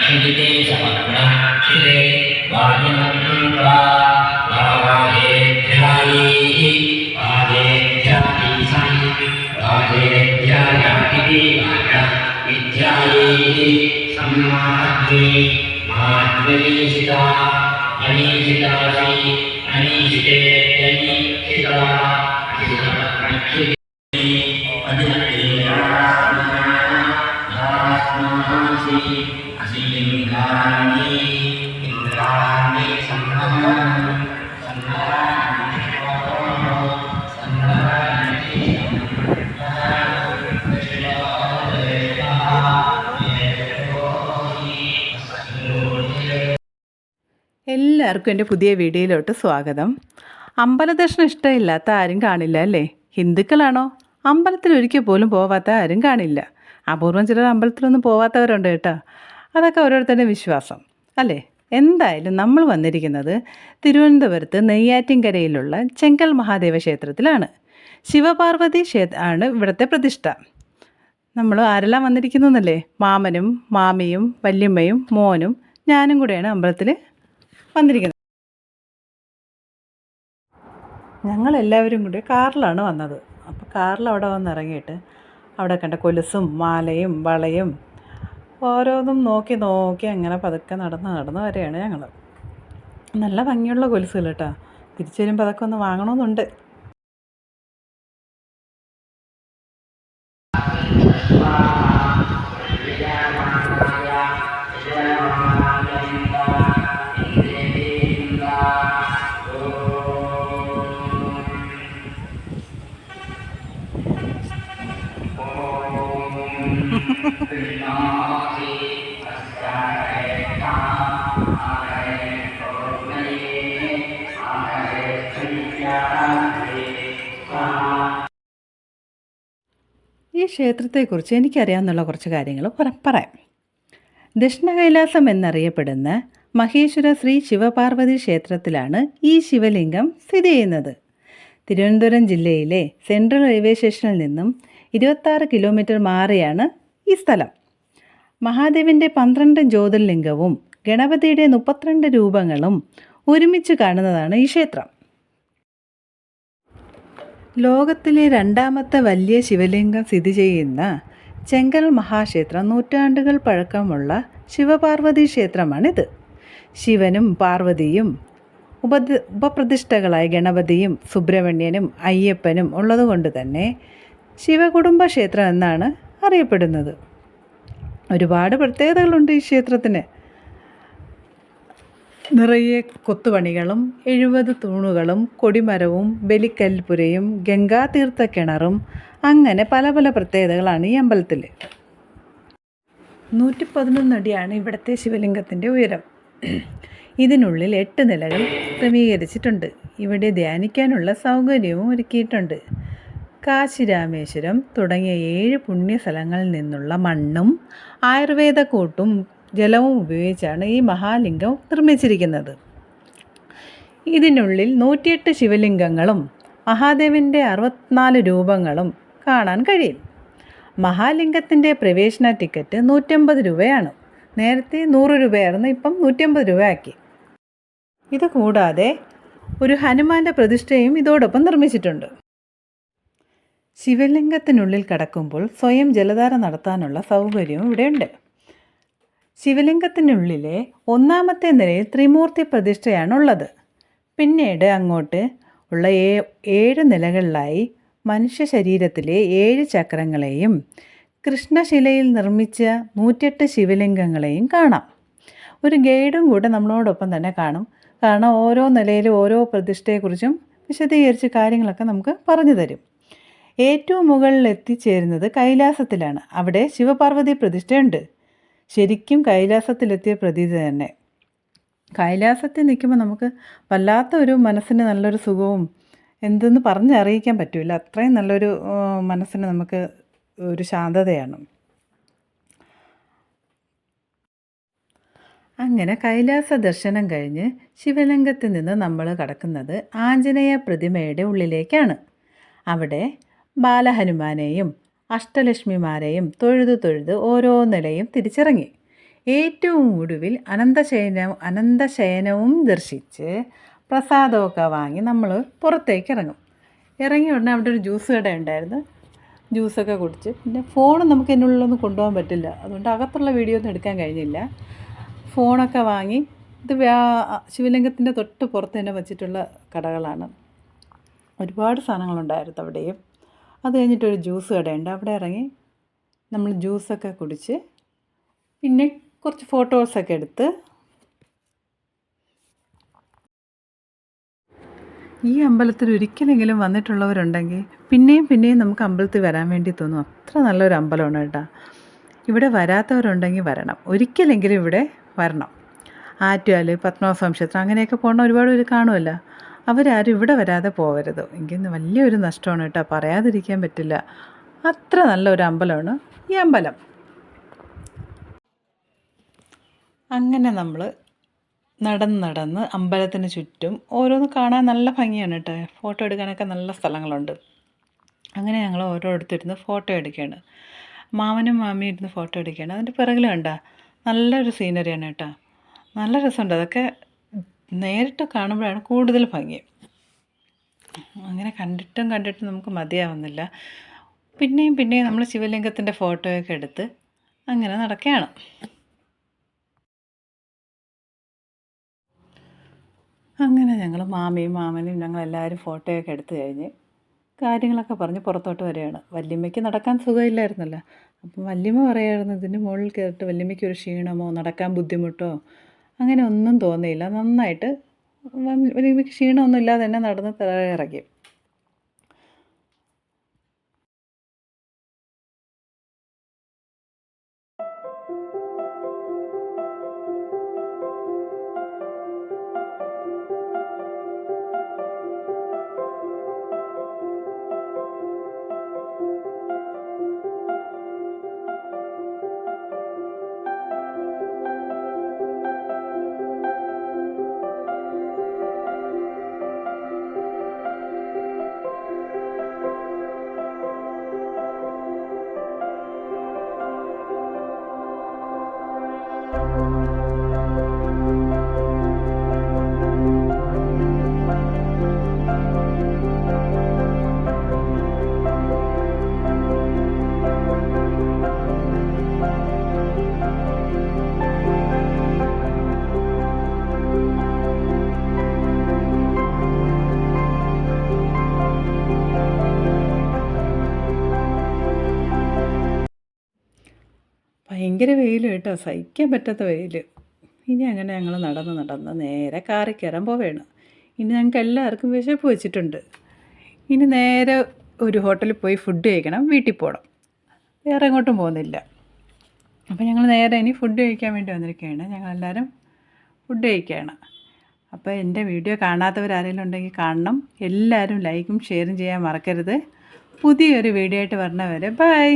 क्षिजिते शमनम्ना क्षिरे वाजिमन्त्वा वाजेध्यायैः वाजेध्यायीसन् वाजेध्यायाति इत्यायैः सम्माद्वे माद्वेषिता अनीषितासि अनीषितेत्यनीषिता എല്ലാവർക്കും എന്റെ പുതിയ വീഡിയോയിലോട്ട് സ്വാഗതം. അമ്പലദർശനം ഇഷ്ടമില്ലാത്ത ആരും കാണില്ല അല്ലേ? ഹിന്ദുക്കളാണോ? അമ്പലത്തിൽ ഒരിക്കൽ പോലും പോവാത്ത ആരും കാണില്ല. അപൂർവം ചിലർ അമ്പലത്തിലൊന്നും പോവാത്തവരുണ്ട് കേട്ടോ. അതൊക്കെ ഓരോരുത്തരുടെ വിശ്വാസം. അല്ലേ? എന്തായാലും നമ്മൾ വന്നിരിക്കുന്നത് തിരുവനന്തപുരത്ത് നെയ്യാറ്റിൻകരയിലുള്ള ചെങ്കൽ മഹാദേവ ക്ഷേത്രത്തിലാണ്. ശിവപാർവതി ക്ഷേത്ര ആണ് ഇവിടുത്തെ പ്രതിഷ്ഠ. നമ്മൾ ആരെല്ലാം വന്നിരിക്കുന്നല്ലേ മാമനും മാമിയും വല്യമ്മയും മോനും ഞാനും കൂടെയാണ് അമ്പലത്തിൽ വന്നിരിക്കുന്നത്. ഞങ്ങളെല്ലാവരും കൂടി കാറിലാണ് വന്നത്. അപ്പോൾ കാറിൽ അവിടെ വന്ന് ഇറങ്ങിയിട്ട് അവിടെ കണ്ട കൊലുസും മാലയും വളയും ഓരോന്നും നോക്കി നോക്കി അങ്ങനെ പതുക്കെ നടന്ന് നടന്ന് വരെയാണ് ഞങ്ങൾ നല്ല ഭംഗിയുള്ള കൊലുസുകൾ കേട്ടോ. തിരിച്ചു വരുമ്പോൾ അതൊക്കെ ഒന്ന് വാങ്ങണമെന്നുണ്ട് ഈ ക്ഷേത്രത്തെക്കുറിച്ച് എനിക്കറിയാവുന്നുള്ള കുറച്ച് കാര്യങ്ങൾ പറ- പറയാം. ദക്ഷിണ കൈലാസം എന്നറിയപ്പെടുന്ന മഹേശ്വര ശ്രീ ശിവപാർവതി ക്ഷേത്രത്തിലാണ് ഈ ശിവലിംഗം സ്ഥിതി ചെയ്യുന്നത്. തിരുവനന്തപുരം ജില്ലയിലെ സെൻട്രൽ റെയിൽവേ സ്റ്റേഷനിൽ നിന്നും ഇരുപത്താറ് കിലോമീറ്റർ മാറിയാണ് ഈ സ്ഥലം. മഹാദേവന്റെ പന്ത്രണ്ട് ജ്യോതിർലിംഗവും ഗണപതിയുടെ മുപ്പത്തിരണ്ട് രൂപങ്ങളും ഒരുമിച്ച് കാണുന്നതാണ് ഈ ക്ഷേത്രം. ലോകത്തിലെ രണ്ടാമത്തെ വലിയ ശിവലിംഗം സ്ഥിതി ചെയ്യുന്ന ചെങ്കൽ മഹാക്ഷേത്രം നൂറ്റാണ്ടുകൾ പഴക്കമുള്ള ശിവപാർവതി ക്ഷേത്രമാണിത്. ശിവനും പാർവതിയും ഉപദ ഉപപ്രതിഷ്ഠകളായ ഗണപതിയും സുബ്രഹ്മണ്യനും അയ്യപ്പനും ഉള്ളതുകൊണ്ട് തന്നെ ശിവകുടുംബ ക്ഷേത്രം എന്നാണ് അറിയപ്പെടുന്നത്. ഒരുപാട് പ്രത്യേകതകളുണ്ട് ഈ ക്ഷേത്രത്തിന്. നിറയെ കൊത്തുപണികളും എഴുപത് തൂണുകളും കൊടിമരവും ബലിക്കൽപുരയും ഗംഗാതീർത്ഥ കിണറും അങ്ങനെ പല പല പ്രത്യേകതകളാണ് ഈ അമ്പലത്തിൽ നൂറ്റി പതിനൊന്നടിയാണ് ഇവിടുത്തെ ശിവലിംഗത്തിന്റെ ഉയരം. ഇതിനുള്ളിൽ എട്ട് നിലകൾ ക്രമീകരിച്ചിട്ടുണ്ട്. ഇവിടെ ധ്യാനിക്കാനുള്ള സൗകര്യവും ഒരുക്കിയിട്ടുണ്ട്. കാശി രാമേശ്വരം തുടങ്ങിയ ഏഴ് പുണ്യസ്ഥലങ്ങളിൽ നിന്നുള്ള മണ്ണും ആയുർവേദ കൂട്ടും ജലവും ഉപയോഗിച്ചാണ് ഈ മഹാലിംഗം നിർമ്മിച്ചിരിക്കുന്നത്. ഇതിനുള്ളിൽ നൂറ്റിയെട്ട് ശിവലിംഗങ്ങളും മഹാദേവന്റെ അറുപത്തിനാല് രൂപങ്ങളും കാണാൻ കഴിയും. മഹാലിംഗത്തിന്റെ പ്രവേശന ടിക്കറ്റ് നൂറ്റമ്പത് രൂപയാണ്. നേരത്തെ നൂറ് രൂപയായിരുന്നു ഇപ്പം നൂറ്റമ്പത് രൂപയാക്കി. ഇത് കൂടാതെ ഒരു ഹനുമാന്റെ പ്രതിഷ്ഠയും ഇതോടൊപ്പം നിർമ്മിച്ചിട്ടുണ്ട്. ശിവലിംഗത്തിനുള്ളിൽ കടക്കുമ്പോൾ സ്വയം ജലധാര നടത്താനുള്ള സൗകര്യവും ഇവിടെയുണ്ട്. ശിവലിംഗത്തിനുള്ളിലെ ഒന്നാമത്തെ നിലയിൽ ത്രിമൂർത്തി പ്രതിഷ്ഠയാണുള്ളത്. പിന്നീട് അങ്ങോട്ട് ഉള്ള ഏഴ് നിലകളിലായി മനുഷ്യ ശരീരത്തിലെ ഏഴ് ചക്രങ്ങളെയും കൃഷ്ണശിലയിൽ നിർമ്മിച്ച നൂറ്റെട്ട് ശിവലിംഗങ്ങളെയും കാണാം. ഒരു ഗൈഡും കൂടെ നമ്മളോടൊപ്പം തന്നെ കാണും. കാരണം ഓരോ നിലയിലും ഓരോ പ്രതിഷ്ഠയെക്കുറിച്ചും വിശദീകരിച്ച് കാര്യങ്ങളൊക്കെ നമുക്ക് പറഞ്ഞു തരും. ഏറ്റവും മുകളിൽ എത്തിച്ചേരുന്നത് കൈലാസത്തിലാണ്. അവിടെ ശിവപാർവതി പ്രതിഷ്ഠയുണ്ട്. ശരിക്കും കൈലാസത്തിലെത്തിയ പ്രതീതി തന്നെ. കൈലാസത്തിൽ നിൽക്കുമ്പോൾ നമുക്ക് വല്ലാത്ത ഒരു മനസ്സിന് നല്ലൊരു സുഖവും എന്തെന്ന് പറഞ്ഞറിയിക്കാൻ പറ്റില്ല. അത്രയും നല്ലൊരു മനസ്സിന് നമുക്ക് ഒരു ശാന്തതയാണ്. അങ്ങനെ കൈലാസ ദർശനം കഴിഞ്ഞ് ശിവലിംഗത്തിൽ നിന്ന് നമ്മൾ കടക്കുന്നത് ആഞ്ജനേയ പ്രതിമയുടെ ഉള്ളിലേക്കാണ്. അവിടെ ബാലഹനുമാനെയും അഷ്ടലക്ഷ്മിമാരെയും തൊഴുതു തൊഴുത് ഓരോ നിലയും തിരിച്ചിറങ്ങി. ഏറ്റവും ഒടുവിൽ അനന്തശയന അനന്തശയനവും ദർശിച്ച് പ്രസാദമൊക്കെ വാങ്ങി നമ്മൾ പുറത്തേക്ക് ഇറങ്ങും ഇറങ്ങിയ ഉടനെ അവിടെ ഒരു ജ്യൂസ് കട ഉണ്ടായിരുന്നു. ജ്യൂസൊക്കെ കുടിച്ച്. പിന്നെ ഫോൺ നമുക്ക് എന്നുള്ളൊന്നും കൊണ്ടുപോകാൻ പറ്റില്ല. അതുകൊണ്ട് അകത്തുള്ള വീഡിയോ ഒന്നും എടുക്കാൻ കഴിഞ്ഞില്ല. ഫോണൊക്കെ വാങ്ങി. ഇത് ശിവലിംഗത്തിന്റെ തൊട്ട് പുറത്ത് തന്നെ വച്ചിട്ടുള്ള കടകളാണ്. ഒരുപാട് സാധനങ്ങളുണ്ടായിരുന്നു അവിടെയും. അത് കഴിഞ്ഞിട്ടൊരു ജ്യൂസ് കടയുണ്ട്. അവിടെ ഇറങ്ങി നമ്മൾ ജ്യൂസൊക്കെ കുടിച്ച് പിന്നെ കുറച്ച് ഫോട്ടോസൊക്കെ എടുത്ത് ഈ അമ്പലത്തിൽ ഒരിക്കലെങ്കിലും വന്നിട്ടുള്ളവരുണ്ടെങ്കിൽ പിന്നെയും പിന്നെയും നമുക്ക് അമ്പലത്തിൽ വരാൻ വേണ്ടി തോന്നും. അത്ര നല്ലൊരു അമ്പലമാണ് കേട്ടോ. ഇവിടെ വരാത്തവരുണ്ടെങ്കിൽ വരണം. ഒരിക്കലെങ്കിലും ഇവിടെ വരണം. ആറ്റുകാൽ പത്മനാഭസ്വാമി ക്ഷേത്രം അങ്ങനെയൊക്കെ പോകണ ഒരുപാട് പേര് കാണുമല്ലോ. അവരാരും ഇവിടെ വരാതെ പോകരുത് എനിക്ക് വലിയൊരു നഷ്ടമാണ് കേട്ടോ. പറയാതിരിക്കാൻ പറ്റില്ല. അത്ര നല്ലൊരു അമ്പലമാണ് ഈ അമ്പലം. അങ്ങനെ നമ്മൾ നടന്ന് നടന്ന് അമ്പലത്തിന് ചുറ്റും ഓരോന്ന് കാണാൻ നല്ല ഭംഗിയാണ് കേട്ടോ. ഫോട്ടോ എടുക്കാനൊക്കെ നല്ല സ്ഥലങ്ങളുണ്ട്. അങ്ങനെ ഞങ്ങൾ ഓരോരുത്തരുന്ന് ഫോട്ടോ എടുക്കുകയാണ് മാമനും മാമിയും ഇരുന്ന് ഫോട്ടോ എടുക്കുകയാണ് അതിന്റെ പിറകിലുണ്ടോ നല്ലൊരു സീനറിയാണ് കേട്ടോ. നല്ല രസമുണ്ട്. അതൊക്കെ നേരിട്ട് കാണുമ്പോഴാണ് കൂടുതൽ ഭംഗി. അങ്ങനെ കണ്ടിട്ടും കണ്ടിട്ടും നമുക്ക് മതിയാവുന്നില്ല. പിന്നെയും പിന്നെയും നമ്മൾ ശിവലിംഗത്തിന്റെ ഫോട്ടോയൊക്കെ എടുത്ത് അങ്ങനെ നടക്കുകയാണ്. അങ്ങനെ ഞങ്ങൾ മാമയും മാമനും ഞങ്ങളെല്ലാവരും ഫോട്ടോയൊക്കെ എടുത്തു കഴിഞ്ഞ് കാര്യങ്ങളൊക്കെ പറഞ്ഞ് പുറത്തോട്ട് വരികയാണ്. വല്യമ്മയ്ക്ക് നടക്കാൻ സുഖമില്ലായിരുന്നല്ലോ. അപ്പം വല്യമ്മ പറയായിരുന്നു ഇതിന് മുകളിൽ കയറിയിട്ട് വല്യമ്മയ്ക്ക് ഒരു ക്ഷീണമോ? നടക്കാൻ ബുദ്ധിമുട്ടോ? അങ്ങനെ ഒന്നും തോന്നിയില്ല. നന്നായിട്ട് ക്ഷീണമൊന്നുമില്ലാതെ തന്നെ നടന്ന് ഇറങ്ങി ഭയങ്കര വെയിൽ കേട്ടോ. സഹിക്കാൻ പറ്റാത്ത വെയിൽ ഇനി അങ്ങനെ ഞങ്ങൾ നടന്ന് നടന്ന് നേരെ കാറി കയറാൻ പോവുകയാണ് ഇനി ഞങ്ങൾക്ക് എല്ലാവർക്കും വിശപ്പ് വെച്ചിട്ടുണ്ട്. ഇനി നേരെ ഒരു ഹോട്ടലിൽ പോയി ഫുഡ് കഴിക്കണം വീട്ടിൽ പോകണം വേറെ എങ്ങോട്ടും പോകുന്നില്ല. അപ്പോൾ ഞങ്ങൾ നേരെ ഇനി ഫുഡ് കഴിക്കാൻ വേണ്ടി വന്നിരിക്കുകയാണ് ഞങ്ങളെല്ലാവരും ഫുഡ് കഴിക്കുകയാണ് അപ്പോൾ എന്റെ വീഡിയോ കാണാത്തവരാരെങ്കിലും ഉണ്ടെങ്കിൽ കാണണം. എല്ലാവരും ലൈക്കും ഷെയറും ചെയ്യാൻ മറക്കരുത്. പുതിയൊരു വീഡിയോ ആയിട്ട് വരണവരെ ബൈ